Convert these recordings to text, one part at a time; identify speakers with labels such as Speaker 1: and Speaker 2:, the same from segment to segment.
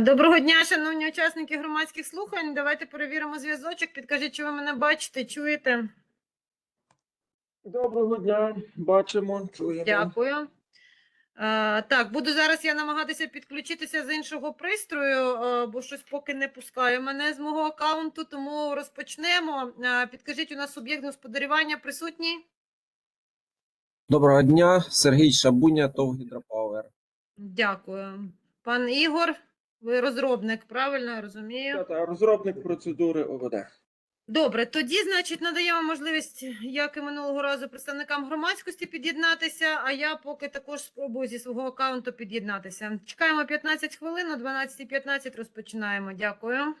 Speaker 1: Доброго дня, шановні учасники громадських слухань. Давайте перевіримо зв'язочок. Підкажіть, чи ви мене бачите, чуєте?
Speaker 2: Доброго дня, бачимо, чуємо.
Speaker 1: Дякую. Так, буду зараз я намагатися підключитися з іншого пристрою, бо щось поки не пускає мене з мого аккаунту, тому розпочнемо. Підкажіть, у нас суб'єкт господарювання присутній?
Speaker 3: Доброго дня, Сергій Шабуня, ТОВ Гідропауер.
Speaker 1: Дякую. Пан Ігор, ви розробник, правильно я розумію?
Speaker 2: Та, та, Розробник процедури ОВД.
Speaker 1: Добре, тоді, значить, надаємо можливість, як і минулого разу, представникам громадськості під'єднатися, а я поки також спробую зі свого аккаунту під'єднатися. Чекаємо 15 хвилин, о 12.15 розпочинаємо. Дякую.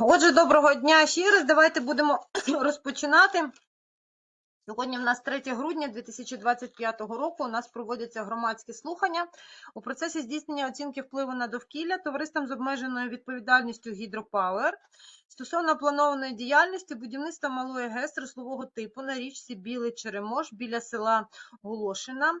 Speaker 1: Отже, доброго дня ще раз. Давайте будемо розпочинати. Сьогодні в нас 3 грудня 2025 року. У нас проводяться громадські слухання у процесі здійснення оцінки впливу на довкілля товариством з обмеженою відповідальністю Гідропауер стосовно планованої діяльності будівництва малої ГЕС рослового типу на річці Білий Черемош біля села Голошина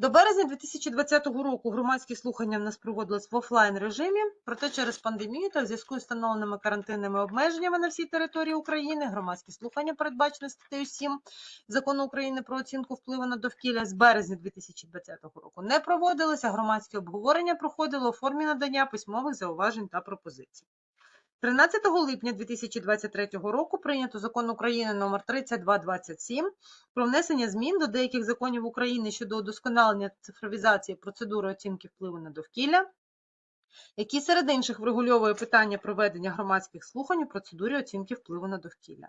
Speaker 1: До березня 2020 року громадські слухання в нас проводились в офлайн режимі, проте через пандемію та в зв'язку з встановленими карантинними обмеженнями на всій території України громадські слухання, передбачені статтею 7 Закону України про оцінку впливу на довкілля з березня 2020 року не проводилися. Громадське обговорення проходило у формі надання письмових зауважень та пропозицій. 13 липня 2023 року прийнято закон України номер 3227 про внесення змін до деяких законів України щодо удосконалення цифровізації процедури оцінки впливу на довкілля, який серед інших врегульовує питання проведення громадських слухань у процедурі оцінки впливу на довкілля.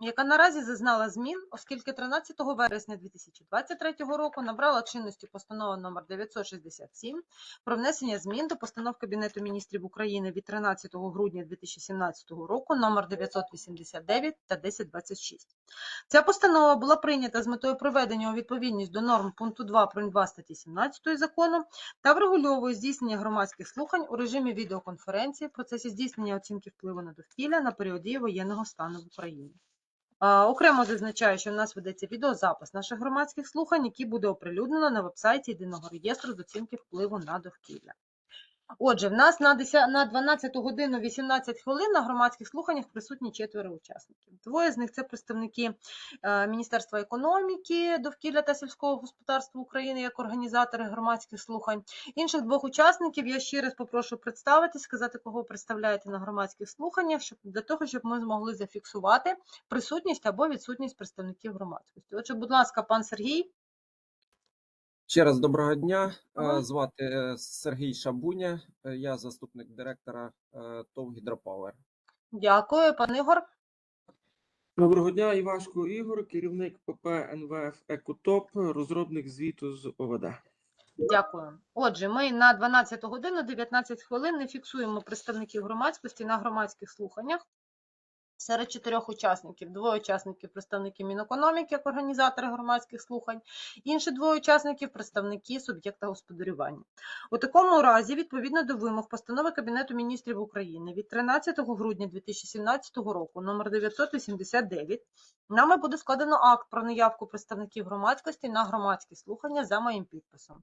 Speaker 1: яка наразі зазнала змін, оскільки 13 вересня 2023 року набрала чинності постанова номер 967 про внесення змін до постанов Кабінету міністрів України від 13 грудня 2017 року номер 989 та 1026. Ця постанова була прийнята з метою приведення у відповідність до норм пункту 2 прим. 2 статті 17 закону та врегульовує здійснення громадських слухань у режимі відеоконференції в процесі здійснення оцінки впливу на довкілля на період дії воєнного стану в Україні. Окремо зазначаю, що в нас ведеться відеозапис наших громадських слухань, який буде оприлюднено на вебсайті єдиного реєстру з оцінки впливу на довкілля. Отже, в нас на 10, на 12 годину 18 хвилин на громадських слуханнях присутні четверо учасників. Двоє з них це представники е, Міністерства економіки, довкілля та сільського господарства України як організатори громадських слухань. Інших двох учасників я ще раз попрошу представити, сказати, кого представляєте на громадських слуханнях, щоб для того, щоб ми змогли зафіксувати присутність або відсутність представників громадськості. Отже, будь ласка, пан Сергій.
Speaker 3: Ще раз доброго дня. Звати е, Сергій Шабуня, е, я заступник директора е, ТОВ Гідропауер.
Speaker 1: Дякую, пан Ігор.
Speaker 2: Доброго дня, Івашко Ігор, керівник ПП НВФ Екотоп, розробник звіту з ОВД.
Speaker 1: Дякую. Отже, ми на 12 годину 19 хвилин не фіксуємо представників громадськості на громадських слуханнях. Серед чотирьох учасників двоє учасників представники Мінекономіки як організатори громадських слухань, інші двоє учасників представники суб'єкта господарювання. У такому разі, відповідно до вимог постанови Кабінету міністрів України від 13 грудня 2017 року номер 989 нами буде складено акт про наявку представників громадськості на громадські слухання за моїм підписом.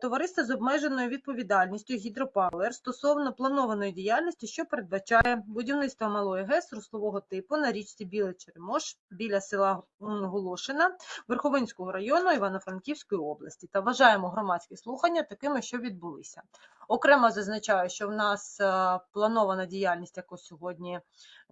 Speaker 1: Товариства з обмеженою відповідальністю Гідропауер стосовно планованої діяльності, що передбачає будівництво малої ГЕС руслового типу на річці Білий Черемош біля села Голошина Верховинського району Івано-Франківської області та вважаємо громадські слухання такими, що відбулися. Окремо зазначаю, що в нас е, планована діяльність, яку сьогодні,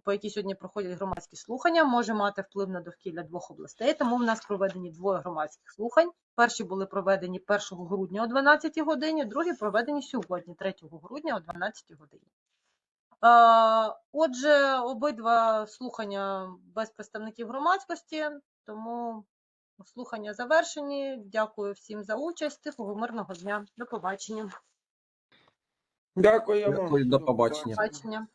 Speaker 1: по якій сьогодні проходять громадські слухання, може мати вплив на довкілля двох областей. Тому в нас проведені двоє громадських слухань. Перші були проведені 1 грудня о 12 годині, другі проведені сьогодні, 3 грудня о 12 годині. Отже, обидва слухання без представників громадськості, тому слухання завершені. Дякую всім за участь. Тихого мирного дня. До побачення.
Speaker 2: Дякуємо.
Speaker 3: Дякую, до побачення.
Speaker 1: Бачення.